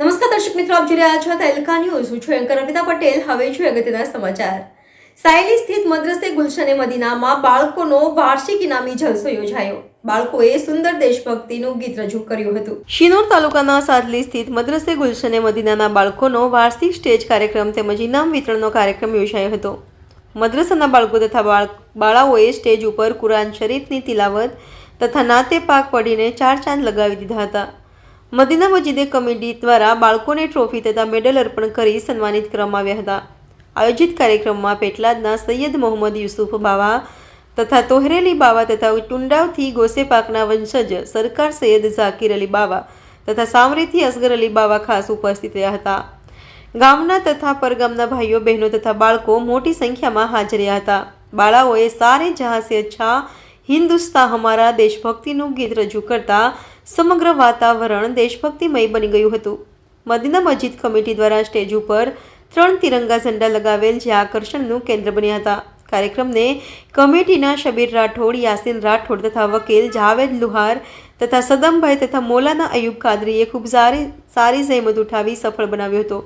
આપ જોઈ રહ્યા છો તેલકા ન્યૂઝ. હું છું એન્કર અમિતા પટેલ. હવે છું અગત્યના સમાચાર. સાયલી સ્થિત મદ્રસે ગુલશને મદીનામાં બાળકોનો વાર્ષિક ઇનામી જલસો યોજાયો. બાળકોએ સુંદર દેશભક્તિનું ગીત રજૂ કર્યું હતું. શિનોર તાલુકાના સાદલી સ્થિત મદ્રસે ગુલશને મદીનાના બાળકોનો વાર્ષિક સ્ટેજ કાર્યક્રમ તેમજ ઇનામ વિતરણનો કાર્યક્રમ યોજાયો હતો. મદ્રસાના બાળકો તથા બાળ, બાળાઓએ સ્ટેજ ઉપર કુરાન શરીફની તિલાવત તથા નાતે પાક પડીને ચાર ચાંદ લગાવી દીધા હતા. મદીના મસ્જિદે કમિટી દ્વારા બાળકોને ટ્રોફી તથા મેડલ અર્પણ કરી સન્માનિત કરવામાં આવ્યા હતા. આયોજિત કાર્યક્રમમાં પેટલાદના સૈયદ મોહમ્મદ યુસુફ બાવા તથા તોહરેલી બાવા તથા ટુંડાવથી ગોસેપાકના વંશજ સરકાર સૈયદ ઝાકીર અલી બાવા તથા સામરીથી અસગર અલી બાવા ખાસ ઉપસ્થિત રહ્યા હતા. ગામના તથા પરગામના ભાઈઓ, બહેનો તથા બાળકો મોટી સંખ્યામાં હાજર રહ્યા હતા. બાળાઓએ સારે જહાં સે અચ્છા હિન્દુસ્તા હમારા દેશભક્તિનું ગીત રજૂ કરતા સમગ્ર વાતાવરણ દેશભક્તિમય બની ગયું હતું. મદીના મસ્જિદ કમિટી દ્વારા સ્ટેજ ઉપર ત્રણ તિરંગા ઝંડા લગાવેલ જે આકર્ષણનું કેન્દ્ર બન્યા હતા. કાર્યક્રમને કમિટીના શબીર રાઠોડ, યાસીન રાઠોડ તથા વકીલ જાવેદ લુહાર તથા સદમભાઈ તથા મોલાના અયુબ કાદરીએ ખૂબ સારી સારી જહેમત ઉઠાવી સફળ બનાવ્યો હતો.